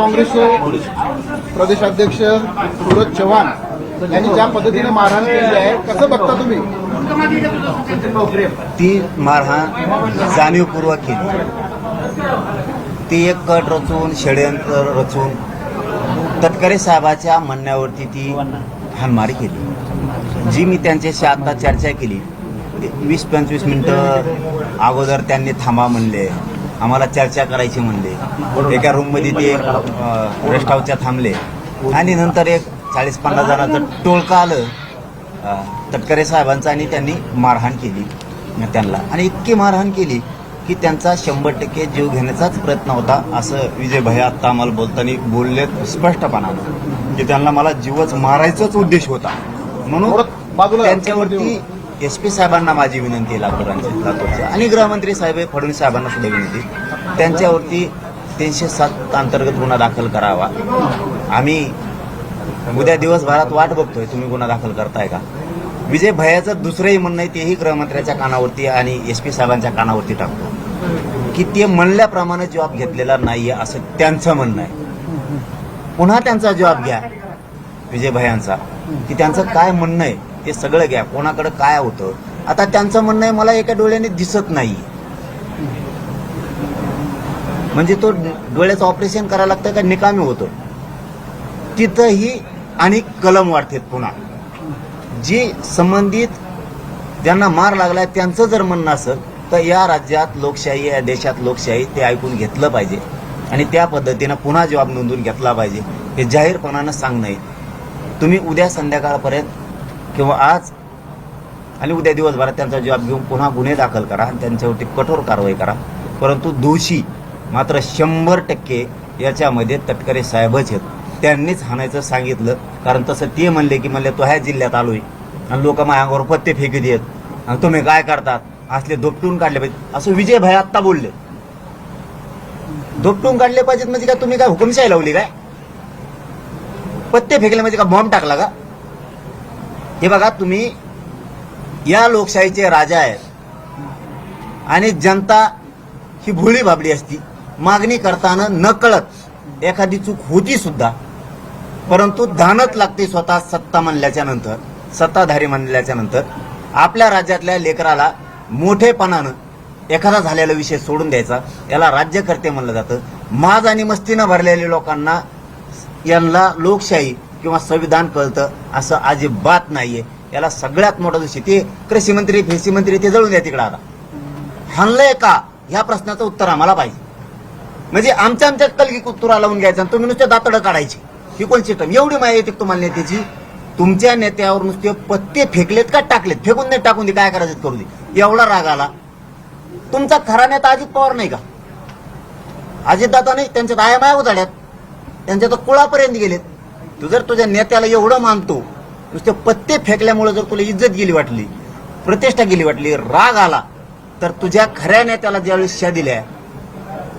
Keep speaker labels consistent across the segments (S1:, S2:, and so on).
S1: काँग्रेसचे प्रदेशाध्यक्ष सूरज चव्हाण यांनी ज्या पद्धतीने मारहाण केली आहे कसं बघता तुम्ही?
S2: ती मारहाण जाणीवपूर्वक केली. ती एक कट रचून षडयंत्र रचून तटकरे साहेबाच्या म्हणण्यावरती ती हानमारी केली. जी मी त्यांच्याशी आता चर्चा केली वीस पंचवीस मिनटं अगोदर त्यांनी थांबा म्हणले. आम्हाला चर्चा करायची म्हणले. एका रूममध्ये ते रेस्ट हाऊसच्या थांबले. आणि नंतर एक चाळीस पन्नास जणांचं टोळकं आलं. तटकरे साहेबांचा आणि त्यांनी मारहाण केली. त्यांना. आणि इतकी मारहाण केली की त्यांचा शंभर टक्के जीव घेण्याचाच प्रयत्न होता असं विजय आत्ता आम्हाला बोलताना बोलले स्पष्टपणानं. की त्यांना मला जीवच मारायचाच उद्देश होता. म्हणून त्यांच्यावरती एस पी साहेबांना माझी विनंती आहे लातूरांची लातूरची. आणि गृहमंत्री साहेब फडणवीस साहेबांना सुद्धा विनंती त्यांच्यावरती तीनशे सात अंतर्गत गुन्हा दाखल करावा. आम्ही उद्या दिवसभरात वाट बघतोय तुम्ही गुन्हा दाखल करताय का? विजय भयाचं दुसरंही म्हणणं आहे तेही गृहमंत्र्याच्या कानावरती आणि एस पी साहेबांच्या कानावरती टाकतो. की ते म्हणल्याप्रमाणे जॉब घेतलेला नाहीये असं त्यांचं म्हणणं आहे. पुन्हा त्यांचा जॉब घ्या विजय भयांचा. की त्यांचं काय म्हणणं आहे? ते सगळं घ्या कोणाकडे काय होतं? आता त्यांचं म्हणणं आहे मला एका डोळ्याने दिसत नाही. म्हणजे तो डोळ्याचं ऑपरेशन करायला लागतं का निकामी होतं. तिथंही आणि कलम वाढतेत पुन्हा. जी संबंधित ज्यांना मार लागलाय त्यांचं जर म्हणणं असेल तर या राज्यात लोकशाही या देशात लोकशाही ते ऐकून घेतलं पाहिजे. आणि त्या पद्धतीनं पुन्हा जबाब नोंदून घेतला पाहिजे. हे जाहीरपणानं सांगणं आहे. तुम्ही उद्या संध्याकाळपर्यंत किंवा आज आणि उद्या दिवसभरात त्यांचा जॉब घेऊन पुन्हा गुन्हे दाखल करा आणि त्यांच्यावरती कठोर कारवाई करा. परंतु दोषी मात्र शंभर टक्के याच्यामध्ये तटकरे साहेबच आहेत. त्यांनीच हाणायचं सांगितलं. कारण तसं ते म्हणले की म्हणले तो ह्या जिल्ह्यात आलोय. आणि लोक माझ्या अंगावर पत्ते फेकी देत. आणि तुम्ही काय करतात? असले दोपटून काढले पाहिजे असं विजय भाई आत्ता बोलले. दोपटून काढले पाहिजेत म्हणजे काय? तुम्ही काय हुकुमशाही लावली काय? पत्ते फेकले म्हणजे का बॉम्ब टाकला का? हे बघा तुम्ही या लोकशाहीचे राजा आहेत. आणि जनता ही भोळी भाबडी असती. मागणी करताना नकळत एखादी चूक होती सुद्धा. परंतु धानत लागते स्वतः सत्ता म्हणल्याच्या नंतर सत्ताधारी म्हणल्याच्या नंतर आपल्या राज्यातल्या लेकराला मोठेपणानं एखादा झालेला विषय सोडून द्यायचा. याला राज्यकर्ते म्हणलं जातं. माज आणि मस्तीनं भरलेल्या लोकांना यांना लोकशाही किंवा संविधान कळतं असं अजिबात नाहीये. याला सगळ्यात मोठा दिवशी ते कृषी मंत्री फेसी मंत्री ते जळून द्या तिकडं आता. हाणलंय का? ह्या प्रश्नाचं उत्तर आम्हाला पाहिजे. म्हणजे आमच्या आमच्या कलगी कुत्तुरा लावून घ्यायचा आणि तुम्ही नुसते दातडं काढायची. ही कोण सिस्टम एवढी माहिती येते तुम्हाला नेत्याची? तुमच्या नेत्यावर नुसते पत्ते फेकलेत का टाकलेत? फेकून नाही टाकून दे काय करायचं करू दे. एवढा राग आला. तुमचा खरा नेता अजित पवार नाही का? अजितदादा नाही त्यांच्यात आया माया उजाड्यात. त्यांच्या तर कुळापर्यंत गेलेत. तू जर तुझ्या नेत्याला एवढं मानतो नुसते पत्ते फेकल्यामुळे जर तुला इज्जत गेली वाटली प्रतिष्ठा गेली वाटली राग आला तर तुझ्या खऱ्या नेत्याला ज्यावेळेस शा दिल्या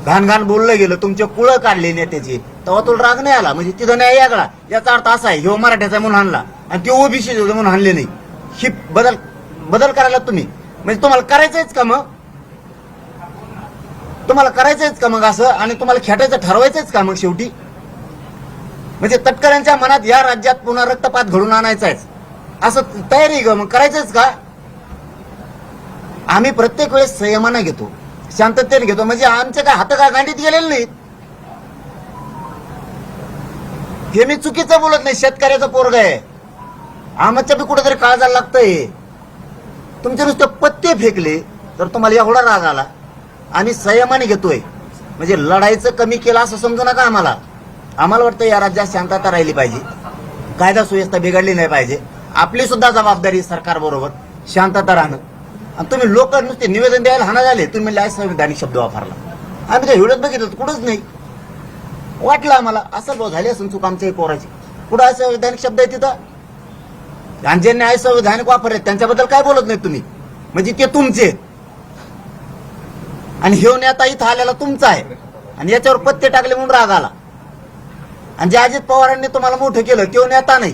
S2: घाण घाण बोललं गेलं तुमचे कुळं काढले नेत्याचे तेव्हा तुला राग नाही आला. म्हणजे तिथं नाही यागळा याचा अर्थ असा आहे ह्यो मराठ्याचा म्हणून आणला आणि ते ओबीसी म्हणून आणले नाही. ही बदल बदल करायला तुम्ही. म्हणजे तुम्हाला करायचंच का मग? तुम्हाला करायचंच का मग असं? आणि तुम्हाला खेटायचं ठरवायचंच का मग शेवटी? म्हणजे तटकऱ्यांच्या मनात या राज्यात पुन्हा रक्तपात घडून आणायचा आहे. असं तयारी ग मग करायचंच का? आम्ही प्रत्येक वेळेस संयमानं घेतो शांततेने घेतो. म्हणजे आमचे काय हात काय गांडीत गेलेले नाहीत? हे मी चुकीचं बोलत नाही शेतकऱ्याचं पोरग आहे. आमच्या बी कुठेतरी काळजाला लागतंय. तुमचे नुसते पत्ते फेकले तर तुम्हाला एवढा राग आला. आम्ही संयमाने घेतोय. म्हणजे लढायचं कमी केलं असं समजू नका आम्हाला. आम्हाला वाटतं या राज्यात शांतता राहिली पाहिजे. कायदा सुव्यवस्था बिघडली नाही पाहिजे. आपली सुद्धा जबाबदारी सरकारबरोबर शांतता राहणं. आणि तुम्ही लोक नुसते निवेदन द्यायला हाना झाले तुम्ही लाय संविधानिक शब्द वापरला. आम्ही तर व्हिडिओत बघितलं कुठंच नाही. वाटलं आम्हाला असं भाऊ झाली असून चूक आमच्या पोराची. कुठं असंविधानिक शब्द आहे तिथं? आणि ज्यांनी आहे संविधानिक वापरले त्यांच्याबद्दल काय बोलत नाही तुम्ही? म्हणजे ते तुमचे. आणि ह्यो नेता इथं आलेला तुमचा आहे. आणि याच्यावर पत्ते टाकले म्हणून राग आला. आणि जे अजित पवारांनी तुम्हाला मोठं केलं तो नेता नाही.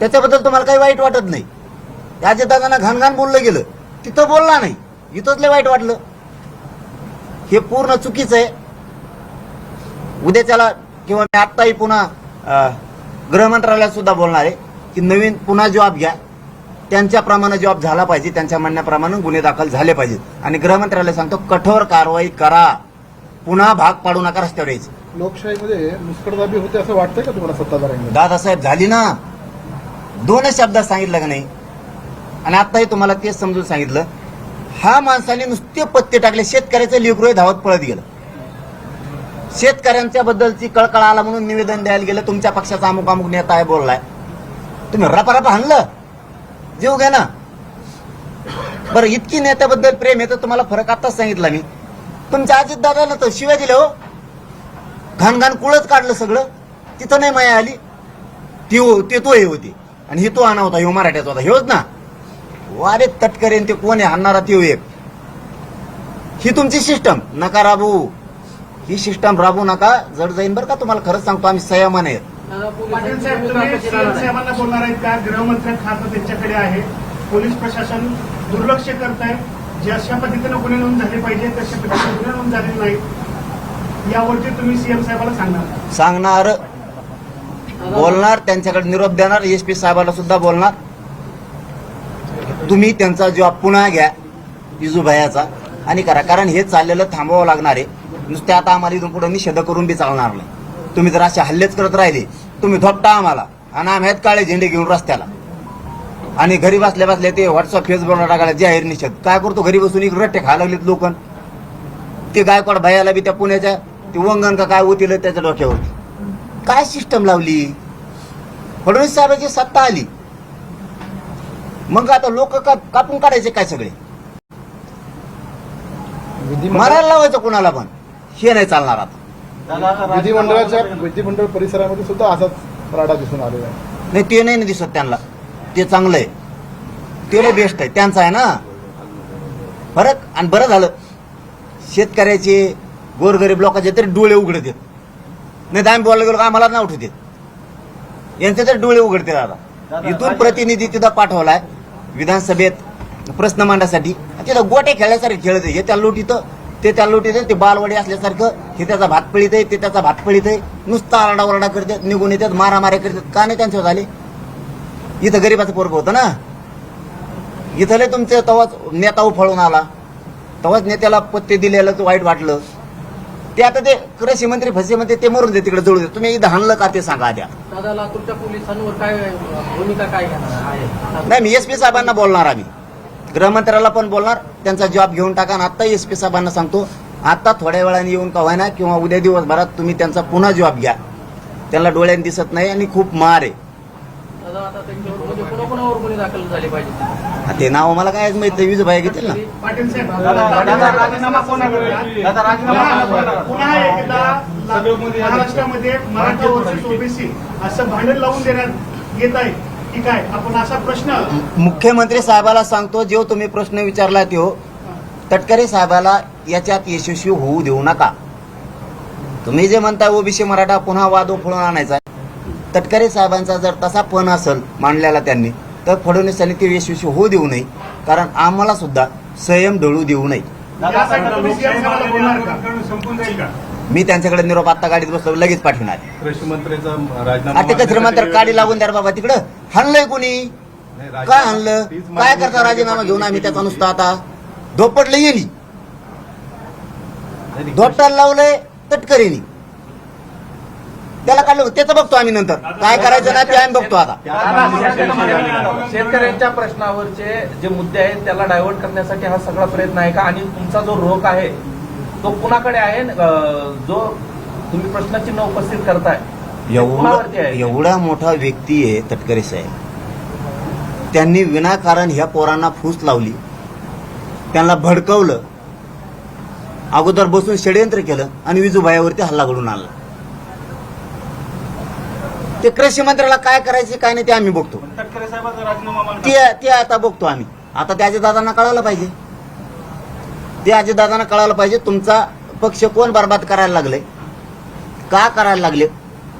S2: त्याच्याबद्दल तुम्हाला काही वाईट वाटत नाही. अजितदादांना घाणघाण बोललं गेलं तिथं बोलला नाही. इथंच लय वाईट वाटलं. हे पूर्ण चुकीचं आहे. उद्याच्याला किंवा मी आत्ताही पुन्हा गृहमंत्रालयात सुद्धा बोलणार आहे की नवीन पुन्हा जॉब घ्या. त्यांच्याप्रमाणे जॉब झाला पाहिजे त्यांच्या म्हणण्याप्रमाणे गुन्हे दाखल झाले पाहिजेत. आणि गृहमंत्रालय सांगतो कठोर कारवाई करा. पुन्हा भाग पाडू नका रस्त्यावर यायचं.
S1: लोकशाहीमध्ये मुस्कटदाबी होते असं वाटतंय का तुम्हाला सत्ताधाऱ्यांमध्ये?
S2: दादासाहेब झाली ना. दोनच शब्दात सांगितलं का नाही? आणि आताही तुम्हाला तेच समजून सांगितलं. हा माणसाने नुसते पत्ते टाकले. शेतकऱ्याचं लेकरोय धावत पळत गेलं. शेतकऱ्यांच्या बद्दलची कळकळ आला म्हणून निवेदन द्यायला गेलं. तुमच्या पक्षाचा अमुक अमुक नेता आहे बोललाय. तुम्ही रपारप हाणलं. जीव घ्या ना. बरं इतकी नेत्याबद्दल प्रेम आहे तर तुम्हाला फरक आताच सांगितला मी. तुमच्या अजित दादाला तर शिवाय दिले हो. घाण घाण कुळच काढलं सगळं. तिथं नाही माया आली. ती हो ते तो हे होती. आणि ही तो आणा होता ह्यो मराठ्याचा होता. ह्योच ना. वारे तटकरेन ते कोण आहे? हाणणारा त्यो एक. ही तुमची सिस्टम नका राबू. ही सिस्टम राबू नका. जड जाईन बरं का तुम्हाला. खरंच सांगतो आम्ही संयमान आहेत.
S3: पाटील साहेब तुम्ही सीएम साहेबांना बोलणार आहेत का? गृहमंत्री खातं त्यांच्याकडे आहे. पोलीस प्रशासन दुर्लक्ष करत आहे जशा पद्धतीनं गुन्हे नोंद झाले पाहिजे तशा पद्धतीने गुन्हे नोंद झालेले नाहीत यावरती तुम्ही सीएम साहेबाला सांगणार.
S2: सांगणार बोलणार त्यांच्याकडे निरोप देणार एस पी साहेबाला सुद्धा बोलणार. तुम्ही त्यांचा जॉब पुन्हा घ्या इजूभायाचा आणि करा. कारण हे चाललेलं थांबवावं लागणार आहे. नुसते आता आम्हाला इथून पुढे निषेध करून बी चालणार नाही. तुम्ही जर असे हल्लेच करत राहिले तुम्ही धोपटा आम्हाला. आणि आम्ही आहेत काळे झेंडे घेऊन रस्त्याला. आणि घरी बसल्या बसल्या ते व्हॉट्सअप फेसबुकला टाकायला जाहीर निषेध. काय करतो? घरी बसून एक रट्टे खायला लागलेत लोक. ते गायकवाड भयाला बी त्या पुण्याच्या ते वंगण का काय होतील त्याच्या डोक्यावर काय सिस्टम लावली? फडणवीस साहेबांची सत्ता आली. मग आता लोक कापून काढायचे काय सगळे? मारायला लावायचं कुणाला पण? हे नाही चालणार आता.
S1: विधिमंडळाच्या विधिमंडळ परिसरामध्ये सुद्धा असाच राडा दिसून आलेला आहे.
S2: नाही ते नाही ना दिसत त्यांना. ते चांगलं आहे. ते लय बेस्ट आहे. त्यांचं आहे ना. फरक? आणि बरं झालं. शेतकऱ्याचे गोरगरीब लोकांचे तरी डोळे उघडत आहेत. नाही तर आम्ही बोलायला गेलो का आम्हाला नाव देत यांचे तर डोळे उघडते आता इथून प्रतिनिधी तिथं पाठवलाय विधानसभेत प्रश्न मांडण्यासाठी. तिथं गोटे खेळल्यासारखे खेळत आहे हे त्या लोटीत ते त्या लोटीत ते बालवाडी असल्यासारखं हे त्याचा भात पळीत आहे ते त्याचा भात पळीत आहे. नुसता आरडाओरडा करतात निघून येतात मारामाऱ्या करतात का नाही त्यांच्यावर झाले? इथं गरीबाचं पोरग होतं ना? इथं लय तुमचे तवाच नेता उफळून आला. तेव्हाच नेत्याला पत्ते दिलेलं तर वाईट वाटलं. ते आता ते कृषी मंत्री फसे मंत्री ते मरून दे तिकडे जळू दे तुम्ही इथं हाणलं का ते सांगा आद्या.
S4: दादा लातूरच्या पोलिसांवर काय भूमिका काय घेणार आहे?
S2: नाही मी एस पी साहेबांना बोलणार आम्ही. गृहमंत्र्याला पण बोलणार त्यांचा जॉब घेऊन टाका आणि आता एस पी साहेबांना सांगतो आता थोड्या वेळाने येऊन का होईना किंवा उद्या दिवसभरात तुम्ही त्यांचा पुन्हा जॉब घ्या. त्यांना डोळ्याने दिसत नाही आणि खूप मार आहे. ते नाव मला काय माहीत वीज भाई घेतील ना.
S3: पाटील साहेब
S5: दादा, राजीनामा कोणाकडे? दादा, राजीनामा
S3: पुन्हा- पुन्हा एकदा ला- महाराष्ट्रामध्ये मराठा वर्सेस ओबीसी असं भांडण लावून देण्यात येत आहे. की काय? आपण असा प्रश्न
S2: मुख्यमंत्री साहेबाला सांगतो जो तुम्ही प्रश्न विचारला तो तटकरे साहेबाला याच्यात यशस्वी होऊ देऊ नका. तुम्ही जे म्हणताय ओबीसी मराठा पुन्हा वाद उफळून आणायचा. तटकरे साहेबांचा जर तसा पण असेल मांडलेला त्यांनी तर फडणवीसांनी ते यशस्वी होऊ देऊ नये कारण आम्हाला सुद्धा संयम ढळू देऊ नये. मी त्यांच्याकडे निरोप आता गाडीत बसलो लगेच पाठवणार
S5: कृषी
S2: आता गाडी लागून द्या रे बाबा तिकडं. हाणलंय कोणी? काय
S5: तीच
S2: काय करता राजीनामा घेऊन आम्ही त्याचा नुसता आता? धोपटलं येणी
S5: नाही,
S2: धोपटाला लावलंय तटकरीनी. त्याला काढलं त्याचं बघतो आम्ही नंतर. काय करायचं नाही ते आम्ही बघतो आता.
S6: शेतकऱ्यांच्या प्रश्नावरचे जे मुद्दे आहेत त्याला डायव्हर्ट करण्यासाठी हा सगळा प्रयत्न आहे का? आणि तुमचा जो रोख आहे तो कुणाकडे आहे? जो तुम्ही प्रश्नचिन्ह उपस्थित करताय
S2: एवढा एवढा मोठा व्यक्ती आहे तटकरे साहेब. त्यांनी विनाकारण ह्या पोरांना फूस लावली. त्यांना भडकवलं. अगोदर बसून षडयंत्र केलं आणि विजूभायावरती हल्ला घडून आणला. ते कृषी मंत्र्याला काय करायचे काय नाही ते आम्ही बघतो.
S5: तटकरे साहेबाचा राजीनामा मांडा.
S2: ते ते आता बघतो आम्ही. आता त्या दादांना कळायला पाहिजे. ते अजितदादांना कळायला पाहिजे तुमचा पक्ष कोण बर्बाद करायला लागले? का करायला लागले?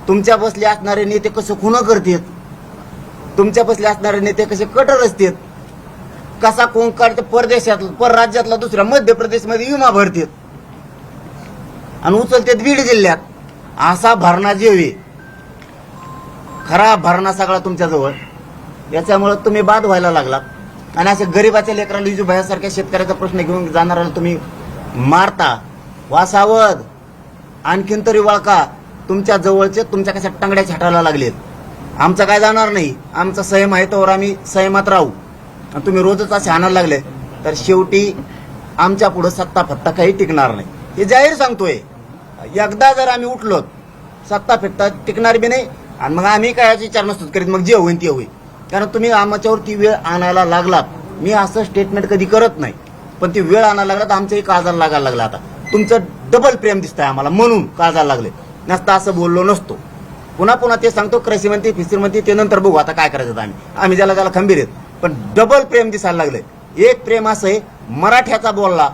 S2: तुमच्या बसले असणारे नेते कसं खुनं करतात? तुमच्या बसले असणारे नेते कसे कटर असतात? कसा कोण काढते परदेशात परराज्यातला दुसऱ्या मध्य प्रदेशमध्ये विमा भरतात? आणि उचलतात बीड जिल्ह्यात. असा भरणा जेवी. खरा भरणा सगळा तुमच्याजवळ. याच्यामुळे तुम्ही बाद व्हायला लागलात. आणि असे गरीबाच्या लेकराला विजू भयासारख्या शेतकऱ्याचा प्रश्न घेऊन जाणाऱ्याला तुम्ही मारता वासावध. आणखीन तरी वळका तुमच्या जवळचे तुमच्या कशा टंगड्या छाटायला लागलेत. आमचं काय जाणार नाही. आमचा संयम आहे तोवर आम्ही संयमात राहू. आणि तुम्ही रोजच असे आणायला लागले तर शेवटी आमच्या पुढे सत्ता फत्ता काही टिकणार नाही. हे जाहीर सांगतोय. एकदा जर आम्ही उठलो सत्ता फिटता टिकणार बी नाही आणि मग आम्ही काय विचार नसतो करीत. मग जे होईल ते होईल कारण तुम्ही आमच्यावरती वेळ आणायला लागलात. मी असं स्टेटमेंट कधी करत नाही. पण ती वेळ आणायला लागला तर आमच्याही काजाला लागायला लागला आता. तुमचं डबल प्रेम दिसतंय आम्हाला म्हणून काळजाला लागले. नसता असं बोललो नसतो. पुन्हा पुन्हा ते सांगतो कृषी मंत्री फिसिर मंत्री ते नंतर बघू आता काय करायचं आम्ही. आम्ही ज्याला त्याला खंबीर आहेत. पण डबल प्रेम दिसायला लागले. एक प्रेम असं आहे मराठ्याचा बोलला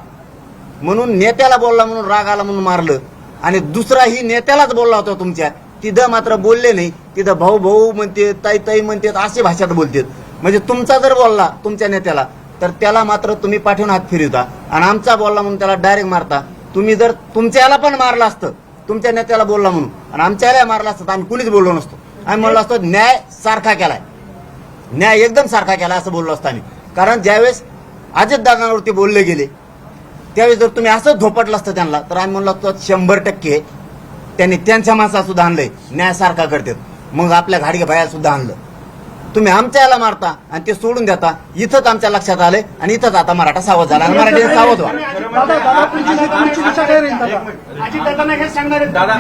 S2: म्हणून नेत्याला बोलला म्हणून राग आला म्हणून मारलं. आणि दुसराही नेत्यालाच बोलला होता तुमच्या. तिथं मात्र बोलले नाही. तिथं भाऊ भाऊ म्हणते ताई ताई म्हणते अशी भाषात बोलतात. म्हणजे तुमचा जर बोलला तुमच्या नेत्याला तर त्याला मात्र तुम्ही पाठवून हात फिरवता. आणि आमचा बोलला म्हणून त्याला डायरेक्ट मारता. तुम्ही जर तुमच्या याला पण मारलं असतं तुमच्या नेत्याला बोलला म्हणून. आणि आमच्या याला मारला असतं तर आम्ही कुणीच बोललो नसतो. आम्ही म्हणलो असतो न्याय सारखा केलाय. न्याय एकदम सारखा केला असं बोललो असतो आम्ही. कारण ज्यावेळेस अजित दादांवरती बोलले गेले त्यावेळेस जर तुम्ही असं झोपटलं असतं त्यांना तर आम्ही म्हणलो असतो शंभर टक्के त्यांनी त्यांच्या माणसा सुद्धा आणलंय. न्याय सारखा करतात. मग आपल्या गाडी बाया सुद्धा आणलं. तुम्ही आमच्या याला मारता आणि ते सोडून देता. इथंच आमच्या लक्षात आलंय आणि इथंच आता मराठा सावध झाला. आणि मराठी सावध व्हा.
S3: हे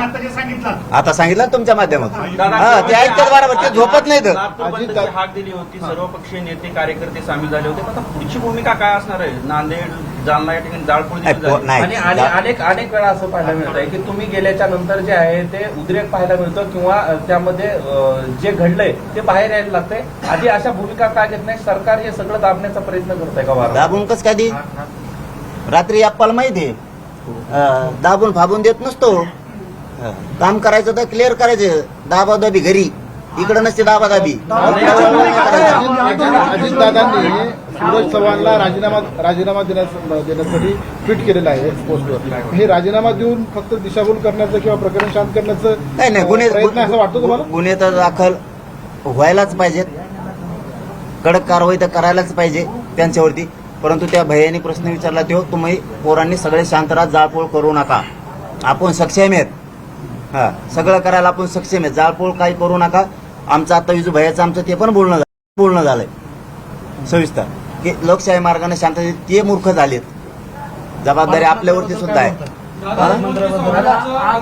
S3: आता जे सांगितलं.
S2: आता सांगितलं ना तुमच्या माध्यमातून. हा ते ऐकतात बरोबर ते झोपत नाहीत.
S5: अजित दा- हाक दिली होती. सर्वपक्षीय नेते कार्यकर्ते सामील झाले होते. आता पुढची भूमिका काय असणार आहे? नांदेड जालना या ठिकाणी जाळपोळ
S2: नाही. नाही.
S6: आणि आणि अनेक अनेक वेळा असं पाहायला मिळत आहे की तुम्ही गेल्याच्यानंतर जे आहे ते उद्रेक पाहायला मिळतं किंवा अ, त्यामध्ये अ, जे घडलंय ते बाहेर यायला लागतंय आधी अशा भूमिका काय घेत नाही सरकार हे सगळं दाबण्याचा प्रयत्न करत आहे का वारंवार?
S2: दाबून कस काय दे रात्री अप्पाला माहिती आहे अं, दाबून फाबून देत नसतो. काम करायचं तर क्लिअर करायचं दाबादाबी घरी इकडं नसते दाबादाबी
S1: अजित दादांनी सूरज चव्हाणला राजीनामा राजीनामा देण्यास- देण्यासाठी ट्विट केलेलं आहे पोस्टवर. हे राजीनामा देऊन फक्त दिशाभूल करण्याचं किंवा प्रकरण शांत करण्याचं
S2: नाही नाही गुन्हे
S1: प्रयत्न असं वाटतो तुम्हाला?
S2: गुन्हे तर दाखल व्हायलाच पाहिजेत. कडक कारवाई तर करायलाच पाहिजे त्यांच्यावरती. परंतु त्या भैयानी प्रश्न विचारला तो तुम्ही पोरांनी सगळे शांत राहा जाळपोळ करू नका. आपण सक्षम आहेत. हा सगळं करायला आपण सक्षम आहेत. जाळपोळ काही करू नका. आमचं आता विजू भैयाचं आमचं ते पण बोलणं झालं बोलणं झालंय. सविस्तर. की लोकशाही मार्गाने शांततेत ते मूर्ख झालेत. जबाबदारी आपल्यावरती सुद्धा आहे. हा?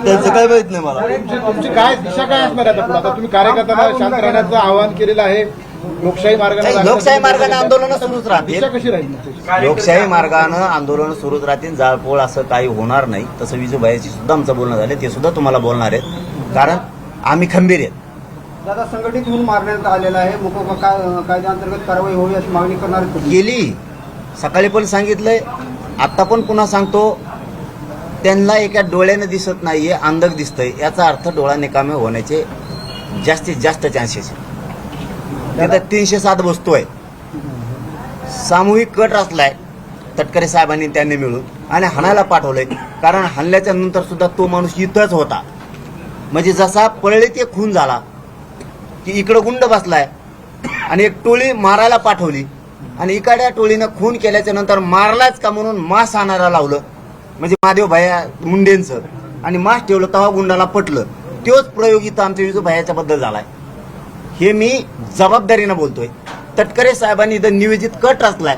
S2: त्यांचं काय माहीत नाही मला.
S1: तुमची काय दिशा काय असणार आहे आता तुम्ही कार्यकर्त्यांना शांत राहण्याचं आवाहन केलेलं आहे. लोकशाही मार्गाने
S2: लोकशाही मार्गाने आंदोलन सुरूच राहतील.
S1: दिशा कशी राहील
S2: लोकशाही मार्गानं आंदोलन सुरूच राहतील. जाळपोळ असं काही होणार नाही. तसं विजूबाईची सुद्धा आमचं बोलणं झालं ते सुद्धा तुम्हाला बोलणार आहेत. कारण आम्ही खंबीर आहेत.
S7: दादा संघटित होऊन मारण्यात आलेला आहे. मुक कायद्याअंतर्गत कारवाई होवी अशी मागणी करणार.
S2: गेली. सकाळी पण सांगितलंय. आता पण पुन्हा सांगतो. त्यांना एका डोळ्यानं दिसत नाहीये अंधक दिसतंय. याचा अर्थ डोळा निकामे होण्याचे जास्तीत जास्त चान्सेस तिथं तीनशे सात बसतोय सामूहिक कट रचलाय तटकरे साहेबांनी त्यांनी मिळून. आणि हाणायला पाठवलंय. कारण हाणल्याच्या नंतर सुद्धा तो माणूस इथंच होता. म्हणजे जसा पळले ते खून झाला. की इकडं गुंड बसलाय. आणि एक टोळी मारायला पाठवली. आणि इकडल्या टोळीनं खून केल्याच्यानंतर मारलाच का म्हणून मास आणायला लावलं. म्हणजे महादेव भाया मुंडेंचं. आणि मास ठेवलं तेव्हा गुंडाला पटलं. तोच प्रयोग इथं आमच्या विजू भायाच्या बद्दल झालाय. हे मी जबाबदारीनं बोलतोय. तटकरे साहेबांनी इथं नियोजित कट रचलाय.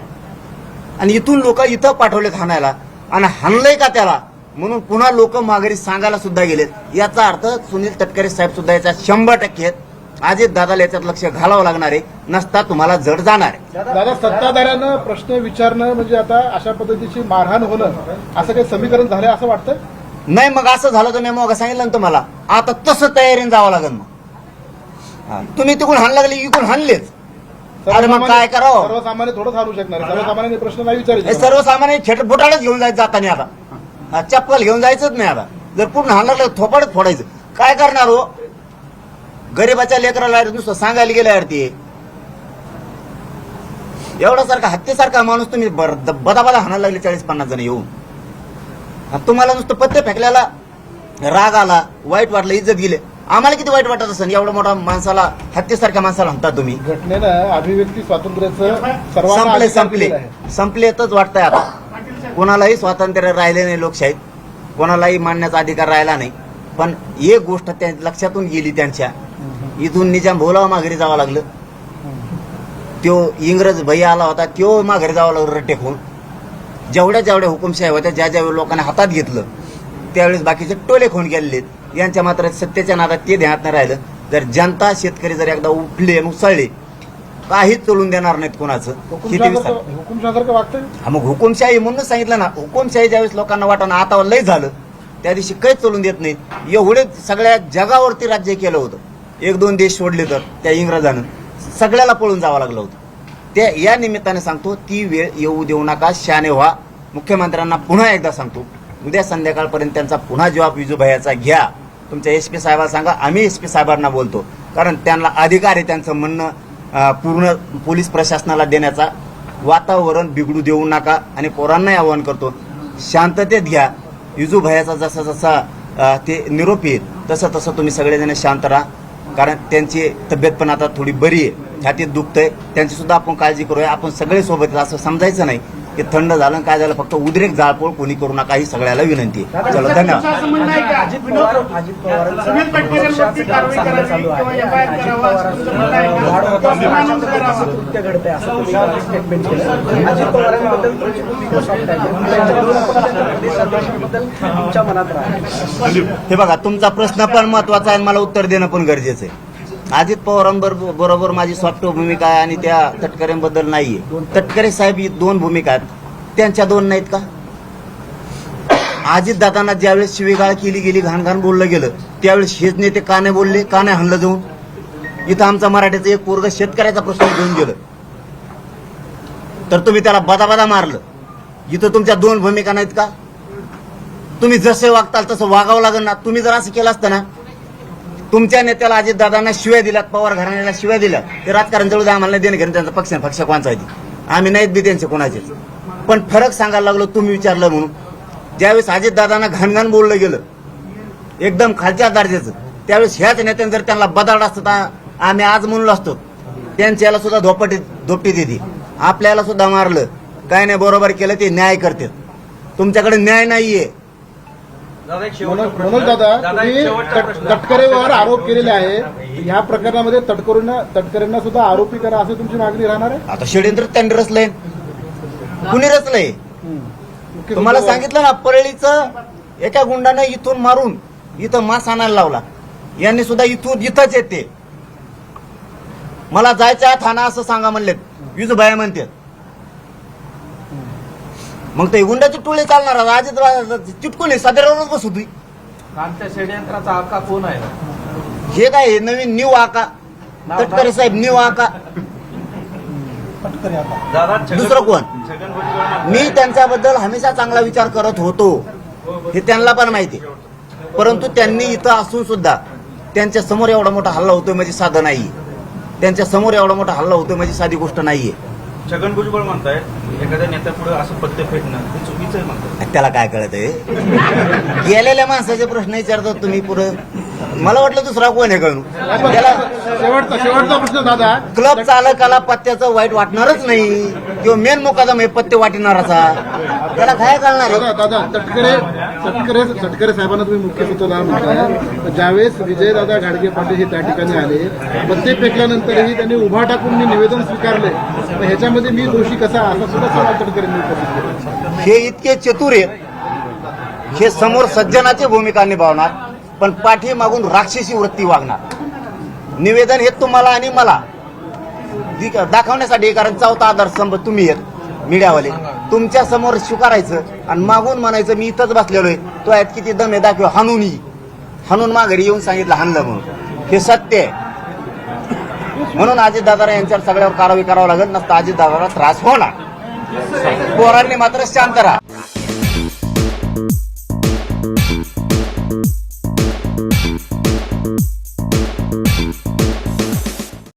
S2: आणि इथून लोक इथं पाठवलेत हाणायला. आणि हाणलंय का त्याला? म्हणून पुन्हा लोक माघारी सांगायला सुद्धा गेलेत. याचा अर्थ सुनील तटकरे साहेब सुद्धा याचा शंभर टक्के आहेत. अजित दादाला याच्यात लक्ष घालावं लागणार आहे. नसता तुम्हाला जड जाणार आहे.
S1: दादा सत्ताधाऱ्यानं प्रश्न विचारणं म्हणजे आता अशा पद्धतीची मारहाण होणं असं काही समीकरण झालंय असं वाटतं
S2: नाही मग असं झालं तर मी मग सांगितलं ना तुम्हाला. आता तसं तयारीने जावं लागेल मग. हा, तुम्ही तिकडून हाण लागले इकडून हाणलेच. अरे मग काय करावं?
S1: सर्वसामान्य थोडंच हारू शकणार आहे. सर्वसामान्यांनी प्रश्न नाही
S2: हे
S1: विचारायचे
S2: सर्वसामान्य खेट बुटाडच घेऊन जायचं जाताना आता. हा, चप्पल घेऊन जायचंच नाही आता. जर पूर्ण हाणलं तर थोपाडच फोडायचं. काय करणार हो? गरीबाच्या लेकराला नुसतं सांगायला गेल्यावर ते. एवढा सारखा हत्तीसारखा माणूस तुम्ही बदाबदा हाणायला लागले चाळीस पन्नास जण येऊन. तुम्हाला नुसतं पत्ते फेकल्याला राग आला वाईट वाटलं इज्जत गेले. आम्हाला किती वाईट वाटत असेल? एवढ्या मोठ्या माणसाला हत्तीसारख्या माणसाला म्हणता तुम्ही.
S1: घटनेनं अभिव्यक्ती स्वातंत्र्याचं
S2: संपले संपले
S1: आहे.
S2: संपलेतच वाटतंय आता. कोणालाही स्वातंत्र्य राहिले नाही लोकशाहीत. कोणालाही मांडण्याचा अधिकार राहिला नाही. पण एक गोष्ट त्या लक्षातून गेली त्यांच्या. इथून निजाम भोलावा माघारी जावं लागलं. त्यो इंग्रज भैया आला होता त्यो माघारी जावं लागलं रट्टे खाऊन जेवढ्या जेवढ्या हुकुमशाही होत्या ज्या ज्या लोकांनी हातात घेतलं त्यावेळेस बाकीचे टोले खून गेलेले. यांच्या मात्र सत्तेच्या नादात ते ध्यानात नाही राहिलं. जर जनता शेतकरी जर एकदा उठले आणि उसळले काहीच चलून देणार नाहीत कोणाचं. मग हुकुमशाही म्हणूनच सांगितलं ना हुकुमशाही ज्यावेळेस लोकांना वाटणं आता लय झालं त्या दिवशी काहीच चलून देत नाहीत. एवढे सगळ्या जगावरती राज्य केलं होतं. एक दोन देश सोडले तर त्या इंग्रजानं सगळ्याला पळून जावं लागलं होतं. त्या या निमित्ताने सांगतो ती वेळ येऊ देऊ नका शाने व्हा. मुख्यमंत्र्यांना पुन्हा एकदा सांगतो उद्या संध्याकाळपर्यंत त्यांचा पुन्हा जवाब विजूभायाचा घ्या. तुमच्या एस पी साहेबांना सांगा आम्ही एस पी साहेबांना बोलतो. कारण त्यांना अधिकार आहे त्यांचं म्हणणं पूर्ण पोलीस प्रशासनाला देण्याचा. वातावरण बिघडू देऊ नका आणि पोरांनाही आवाहन करतो शांततेत घ्या. युजूभायाचा जसा जसा ते निरोप येईल तसं तसं तुम्ही सगळेजण शांत राहा. कारण त्यांची तब्येत पण आता थोडी बरी आहे. छातीत दुखतंय. त्यांची सुद्धा आपण काळजी करूया. आपण सगळे सोबत असं समजायचं नाही. की थंड झालं काय झालं फक्त उद्रेक जाळपोळ कोणी करू नका ही सगळ्याला विनंती आहे. चलो धन्यवाद.
S4: चालू राहा.
S2: हे बघा तुमचा प्रश्न पण महत्त्वाचा आहे आणि मला उत्तर देणं पण गरजेचं आहे. अजित पवारांबरोबर बरोबर माझी सॉफ्ट भूमिका आहे आणि त्या तटकरेंबद्दल नाहीये. तटकरे साहेब ही दोन भूमिका आहेत. त्यांच्या दोन नाहीत का? अजित दादांना ज्यावेळेस शिवीगाळ केली गेली घाण घाण बोललं गेलं त्यावेळेस हेच नेते का नाही बोलले का नाही हल्लं जाऊन? इथं आमचा मराठीचं एक पोरग शेतकऱ्याचा प्रश्न घेऊन गेलं. तर तुम्ही त्याला बदाबदा मारलं. इथं तुमच्या दोन भूमिका नाहीत का? तुम्ही जसे वागताल तसं वागावं लागेल ना. तुम्ही जर असं केलं असतं ना तुमच्या नेत्याला अजितदादांना शिव्या दिल्यात पवार घराण्याला शिव्या दिल्या ते राजकारण जवळ आम्हाला नाही देणं घेणं त्यांचा पक्ष पक्ष कोणाचा आहे आम्ही नाहीत बी त्यांचे कोणाचेच. पण फरक सांगायला लागलो तुम्ही विचारलं म्हणून. ज्यावेळेस अजितदादांना घाणघाण बोललं गेलं एकदम खालच्या दर्जाचं त्यावेळेस ह्याच नेत्याने जर त्यांना बदाड असतं तर आम्ही आज म्हणलो असतो. त्यांच्याला सुद्धा धोपटी धोपटी दिली आपल्याला सुद्धा मारलं. काय नाही बरोबर केलं ते न्याय करते. तुमच्याकडे न्याय नाहीये.
S1: मनोज दादा तुम्ही. तटकरेवर आरोप केलेले आहे. या प्रकरणामध्ये तटकरेंना तटकरेंना सुद्धा आरोपी करा अशी तुमची मागणी राहणार आहे?
S2: आता षडयंत्र त्यांनी रचलंय. कुणी रचलंय? तुम्हाला सांगितलं ना परळीचं एका गुंडानं इथून मारून इथं मास आणायला लावला. यांनी सुद्धा इथून इथंच येते. मला जायचं आहे थाना असं सांगा म्हणलेत. विजूबाया म्हणते मग ते गुंडाची टोळी चालणार अजित चिटकून सदरावरच बसू तुम्ही
S6: त्या षडयंत्राचा आका कोण आहे?
S2: हे काय हे नवीन न्यू आका. तटकरे साहेब न्यू आका.
S5: दादा छगन-
S2: दुसरं कोण?
S5: छगन भुजबळ
S2: मी त्यांच्याबद्दल हमेशा चांगला विचार करत होतो. हे त्यांना पण माहिती परंतु त्यांनी इथं असून सुद्धा त्यांच्यासमोर एवढा मोठा हल्ला होतोय म्हणजे साधं नाही त्यांच्यासमोर एवढा मोठा हल्ला होतोय म्हणजे साधी गोष्ट नाहीये.
S5: छगन भुजबळ म्हणतायत एखाद्या नेत्यापुढे असं पत्ते फेकणं हे चुकीचं आहे म्हणतात
S2: त्याला काय कळत आहे? गेलेल्या माणसाचे प्रश्न विचारतात तुम्ही पुढं. मला वाटलं दुसरा कोण आहे कळून. त्याला
S1: शेवटचा शेवटचा प्रश्न दादा.
S2: क्लब चालकाला पत्त्याचं वाईट वाटणारच नाही. किंवा मेन मुकादम आहे पत्ते वाटणाराचा. त्याला काय कळणार
S1: दादा सटकरे सटकरे साहेबांना तुम्ही मुख्य सूत्रधार म्हणताय. तर ज्यावेळेस विजयदादा घाडगे पाटील हे त्या ठिकाणी आले पत्ते फेकल्यानंतरही त्यांनी उभा टाकून मी निवेदन स्वीकारले. ह्याच्यामध्ये मी दोषी कसा? असा सुद्धा सवाल तटकरेंनी उपस्थित
S2: हे इतके चतुर आहेत. हे समोर सज्जनाची भूमिका निभावणार पण पाठीमागून राक्षसी वृत्ती वागणार. निवेदन हे तुम्हाला आणि मला दाखवण्यासाठी कारण चौथा आधारस्तंभ तुम्ही येत मीडियावाले. तुमच्यासमोर स्वीकारायचं आणि मागून म्हणायचं मी इथंच बसलेलो आहे तो यात किती दम आहे दाखव हाणून हाणून माघारी येऊन सांगितलं हाणलं म्हणून. हे सत्य आहे. म्हणून अजितदादा यांच्यावर सगळ्यावर कारवाई करावं लागेल नसतं अजितदादाला त्रास होणार. पोरांनी मात्र शांत राहा.